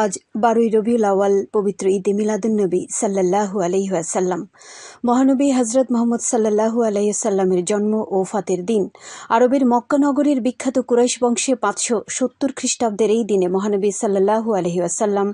আজ বারোই রবিউল আওয়াল পবিত্র ঈদে মিলাদুন্নবী সাল্লাল্লাহু আলহিহাসাল্লাম মহানবী হজরত মোহাম্মদ সাল্লাল্লাহু আলহিহাসাল্লামের জন্ম ও ফাতের দিন। আরবের মক্কা নগরীর বিখ্যাত কুরাইশ বংশে পাঁচশো সত্তর খ্রিস্টাব্দের এই দিনে মহানবী সাল্লাল্লাহু আলহিহাসাল্লাম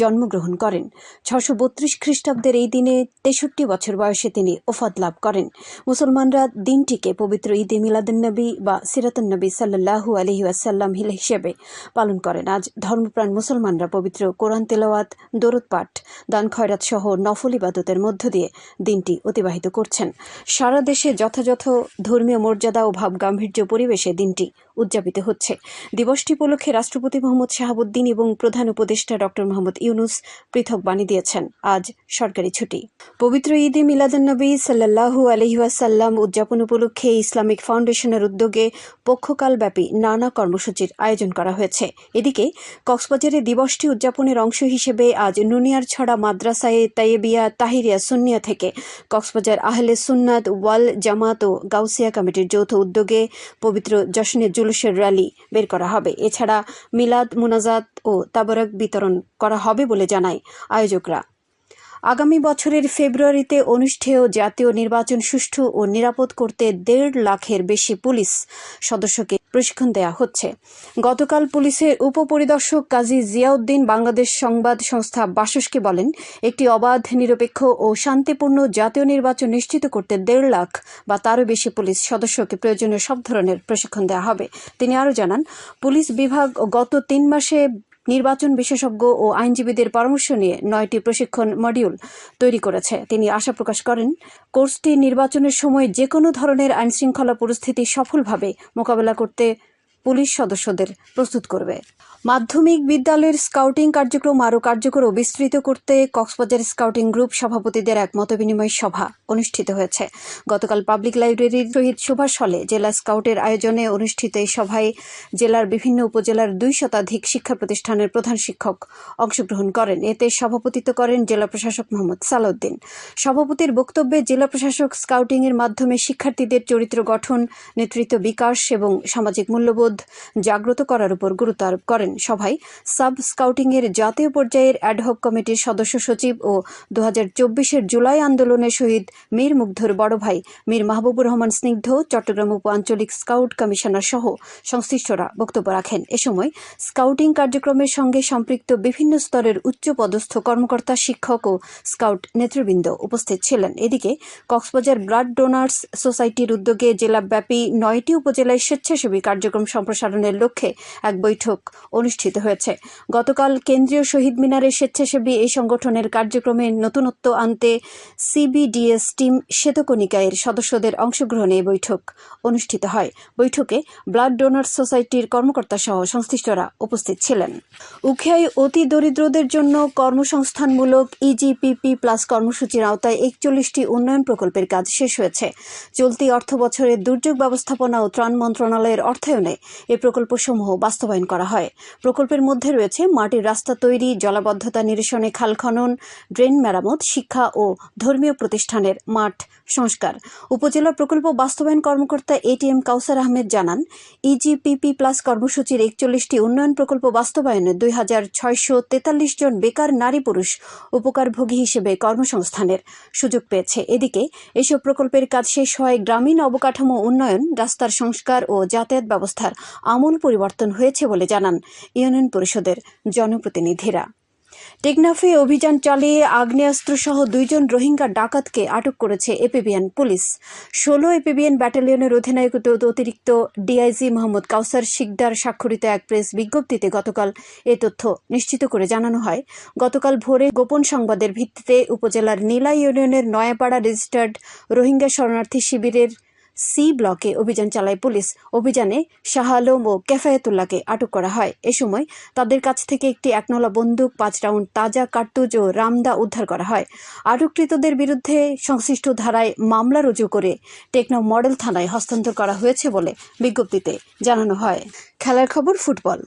জন্মগ্রহণ করেন। ছশো বত্রিশ খ্রিস্টাব্দের এই দিনে তেষট্টি বছর বয়সে তিনি ওফাত লাভ করেন। মুসলমানরা দিনটিকে পবিত্র ঈদে মিলাদুন্নবী বা সিরাতুন্নবী সাল্লাল্লাহু আলহিহাসাল্লাম হিসেবে পালন করেন। আজ ধর্মপ্রাণ মুসলমানরা পবিত্র কোরআন তেলাওয়াত, দরুদ পাঠ, দান খয়রাত সহ নফল ইবাদতের মধ্য দিয়ে দিনটি অতিবাহিত করছেন। সারা দেশে যথাযথ ধর্মীয় মর্যাদা ও ভাব গাম্ভীর্য পরিবেশে দিনটি উদযাপিত হচ্ছে। দিবসটি উপলক্ষে রাষ্ট্রপতি মোহাম্মদ শাহাবুদ্দিন এবং প্রধান উপদেষ্টা ডক্টর মোহাম্মদ ইউনুস পৃথক বাণী দিয়েছেন। আজ সরকারি ছুটি। পবিত্র ঈদে মিলাদুন্নবী সাল্লাহু আলহিহাসাল্লাম উদযাপন উপলক্ষে ইসলামিক ফাউন্ডেশনের উদ্যোগে পক্ষকালব্যাপী নানা কর্মসূচির আয়োজন করা হয়েছে। এদিকে কক্সবাজারে দিবসটি উদযাপনের অংশ হিসেবে আজ নুনিয়ার ছড়া মাদ্রাসায়ে তাইয়েবিয়া তাহিরিয়া সুন্নিয়া থেকে কক্সবাজার আহলে সুন্নাত ওয়াল জামাত ও গাউসিয়া কমিটির যৌথ উদ্যোগে পবিত্র জশনের জুলুসের র্যালি বের করা হবে। এছাড়া মিলাদ, মুনাজাত ও তাবরক বিতরণ করা হবে বলে জানায় আয়োজকরা। আগামী বছরের ফেব্রুয়ারিতে অনুষ্ঠেয় জাতীয় নির্বাচন সুষ্ঠু ও নিরাপদ করতে দেড় লাখের বেশি পুলিশ সদস্যকে প্রশিক্ষণ দেওয়া হচ্ছে। গতকাল পুলিশের উপপরিদর্শক কাজী জিয়াউদ্দিন বাংলাদেশ সংবাদ সংস্থা বাসসকে বলেন, একটি অবাধ, নিরপেক্ষ ও শান্তিপূর্ণ জাতীয় নির্বাচন নিশ্চিত করতে দেড় লাখ বা তারও বেশি পুলিশ সদস্যকে প্রয়োজনীয় সব ধরনের প্রশিক্ষণ দেওয়া হবে। তিনি আরও জানান, পুলিশ বিভাগ গত তিন মাসে নির্বাচন বিশেষজ্ঞ ও আইনজীবীদের পরামর্শ নিয়ে নয়টি প্রশিক্ষণ মডিউল তৈরি করেছে। তিনি আশা প্রকাশ করেন, কোর্সটি নির্বাচনের সময় যে কোনো ধরনের আইনশৃঙ্খলা পরিস্থিতি সফলভাবে মোকাবেলা করতে পুলিশ সদস্যদের প্রস্তুত করবে। মাধ্যমিক বিদ্যালয়ের স্কাউটিং কার্যক্রম আরও কার্যকর ও বিস্তৃত করতে কক্সবাজার স্কাউটিং গ্রুপ সভাপতিদের এক মতবিনিময় সভা অনুষ্ঠিত হয়েছে। গতকাল পাবলিক লাইব্রেরির শহীদ সুভাষ হলে জেলা স্কাউটের আয়োজনে অনুষ্ঠিত এই সভায় জেলার বিভিন্ন উপজেলার দুই শতাধিক শিক্ষা প্রতিষ্ঠানের প্রধান শিক্ষক অংশগ্রহণ করেন। এতে সভাপতিত্ব করেন জেলা প্রশাসক মোহাম্মদ সালাউদ্দিন। সভাপতির বক্তব্যে জেলা প্রশাসক স্কাউটিং এর মাধ্যমে শিক্ষার্থীদের চরিত্র গঠন, নেতৃত্ব বিকাশ এবং সামাজিক মূল্যবোধ জাগ্রত করার উপর গুরুত্ব আরোপ করেন সভায় সাব স্কাউটিং এর জাতীয় পর্যায়ের অ্যাডহক কমিটির সদস্য সচিব ও দু হাজার জুলাই আন্দোলনের শহীদ মীর মুগ্ধর বড় ভাই মীর মাহবুবুর রহমান স্নিগ্ধ, চট্টগ্রাম উপ আঞ্চলিক স্কাউট কমিশনার সহ সংশ্লিষ্টরা বক্তব্য রাখেন। এ সময় স্কাউটিং কার্যক্রমের সঙ্গে সম্পৃক্ত বিভিন্ন স্তরের উচ্চ পদস্থ কর্মকর্তা, শিক্ষক ও স্কাউট নেতৃবৃন্দ উপস্থিত ছিলেন। এদিকে কক্সবাজার ব্লাড ডোনার্স সোসাইটির উদ্যোগে জেলাব্যাপী নয়টি উপজেলায় স্বেচ্ছাসেবী কার্যক্রম সম্প্রসারণের লক্ষ্যে এক বৈঠক অনুষ্ঠিত হয়েছে। গতকাল কেন্দ্রীয় শহীদ মিনারে স্বেচ্ছাসেবী এই সংগঠনের কার্যক্রমে নতুনত্ব আনতে সিবিডিএস টিম শ্বেতকণিকায়ের সদস্যদের অংশগ্রহণে এই বৈঠক অনুষ্ঠিত হয়। বৈঠকে ব্লাড ডোনার সোসাইটির কর্মকর্তা সহ সংশ্লিষ্টরা উপস্থিত ছিলেন। উখিয়ায় অতি দরিদ্রদের জন্য কর্মসংস্থানমূলক ইজিপিপি প্লাস কর্মসূচির আওতায় একচল্লিশটি উন্নয়ন প্রকল্পের কাজ শেষ হয়েছে। চলতি অর্থ বছরে দুর্যোগ ব্যবস্থাপনা ও ত্রাণ মন্ত্রণালয়ের অর্থায়নে এই প্রকল্পসমূহ বাস্তবায়ন করা হয়। প্রকল্পের মধ্যে রয়েছে মাটির রাস্তা তৈরি, জলাবদ্ধতা নিরসনে খাল খনন, ড্রেন মেরামত, শিক্ষা ও ধর্মীয় প্রতিষ্ঠানের মাঠ সংস্কার। উপজেলা প্রকল্প বাস্তবায়ন কর্মকর্তা এটিএম কাউসার আহমেদ জানান ইজিপিপি প্লাস কর্মসূচির একচল্লিশটি উন্নয়ন প্রকল্প বাস্তবায়নে দুই হাজার ছয়শো তেতাল্লিশ জন বেকার নারী পুরুষ উপকারভোগী হিসেবে কর্মসংস্থানের সুযোগ পেয়েছে। এদিকে এসব প্রকল্পের কাজ শেষ হয় গ্রামীণ অবকাঠামো উন্নয়ন, রাস্তার সংস্কার ও যাতায়াত ব্যবস্থার আমূল পরিবর্তন হয়েছে বলে জানান ইউনিয়ন পরিষদের জনপ্রতিনিধিরা। টেকনাফে অভিযান চালিয়ে আগ্নেয়াস্ত্রসহ দুইজন রোহিঙ্গা ডাকাতকে আটক করেছে এপিবিএন পুলিশ। ষোলো এপিবিএন ব্যাটালিয়নের অধিনায়ক অতিরিক্ত ডিআইজি মোহাম্মদ কাউসার শিকদার স্বাক্ষরিত এক প্রেস বিজ্ঞপ্তিতে গতকাল এ তথ্য নিশ্চিত করে জানানো হয়। গতকাল ভোরে গোপন সংবাদের ভিত্তিতে উপজেলার নীলা ইউনিয়নের নয়াপাড়া রেজিস্টার্ড রোহিঙ্গা শরণার্থী শিবিরের সি ব্লকে অভিযান চালায় পুলিশ। অভিযানে শাহ আলম ও কেফায়েতুল্লাহকে আটক করা হয়। এ সময় তাদের কাছ থেকে একটি একনলা বন্দুক, পাঁচ রাউন্ড তাজা কার্তুজ ও রামদা উদ্ধার করা হয়। আটককৃতদের বিরুদ্ধে সংশ্লিষ্ট ধারায় মামলা রুজু করে টেকনাফ মডেল থানায় হস্তান্তর করা হয়েছে বলে বিজ্ঞপ্তিতে জানানো হয়। খেলার খবর ফুটবল।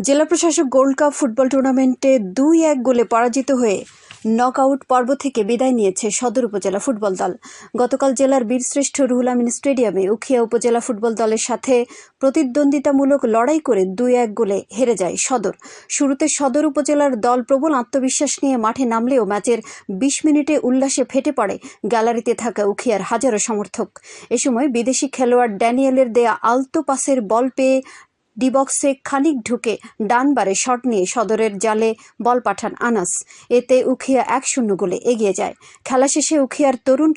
জেলা প্রশাসক গোল্ড কাপ ফুটবল টুর্নামেন্টে দুই এক গোলে পরাজিত হয়ে নকআউট পর্ব থেকে বিদায় নিয়েছে সদর উপজেলা ফুটবল দল। গতকাল জেলার বীরশ্রেষ্ঠ রুহুল আমিন স্টেডিয়ামে উখিয়া উপজেলা ফুটবল দলের সাথে প্রতিদ্বন্দ্বিতামূলক লড়াই করে দুই এক গোলে হেরে যায় সদর। শুরুতে সদর উপজেলার দল প্রবল আত্মবিশ্বাস নিয়ে মাঠে নামলেও ম্যাচের বিশ মিনিটে উল্লাসে ফেটে পড়ে গ্যালারিতে থাকা উখিয়ার হাজারো সমর্থক। এ সময় বিদেশি খেলোয়াড় ড্যানিয়েলের দেয়া আলতো পাসের বল পেয়ে ডিবক্সে খানিক ঢুকে ডানবারে শট নিয়ে সদরের জালে বল পাঠান আনাস। এতে উখিয়া এক শূন্য গোলে এগিয়ে যায়। খেলা শেষে উখিয়ার তরুণ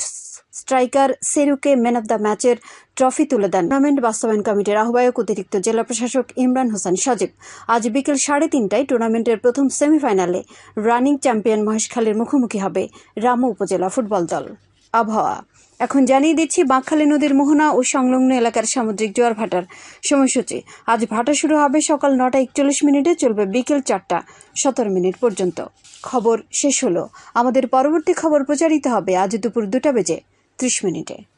স্ট্রাইকার সেরুকে ম্যান অব দ্য ম্যাচের ট্রফি তুলে দেন। টুর্নামেন্ট বাস্তবায়ন কমিটির আহ্বায়ক অতিরিক্ত জেলা প্রশাসক ইমরান হোসেন সজীব আজ বিকেল সাড়ে তিনটায় টুর্নামেন্টের প্রথম সেমিফাইনালে রানিং চ্যাম্পিয়ন মহেশখালীর মুখোমুখি হবে রামু উপজেলা ফুটবল দল। আবহাওয়া। এখন জানিয়ে দিচ্ছি, বাঁকখালী নদীর মোহনা ও সংলগ্ন এলাকার সামুদ্রিক জোয়ার ভাটার সময়সূচি। আজ ভাটা শুরু হবে সকাল নটা একচল্লিশ মিনিটে, চলবে বিকেল চারটা সতেরো মিনিট পর্যন্ত। খবর শেষ হলো। আমাদের পরবর্তী খবর প্রচারিত হবে আজ দুপুর দুটা বেজে ত্রিশ মিনিটে।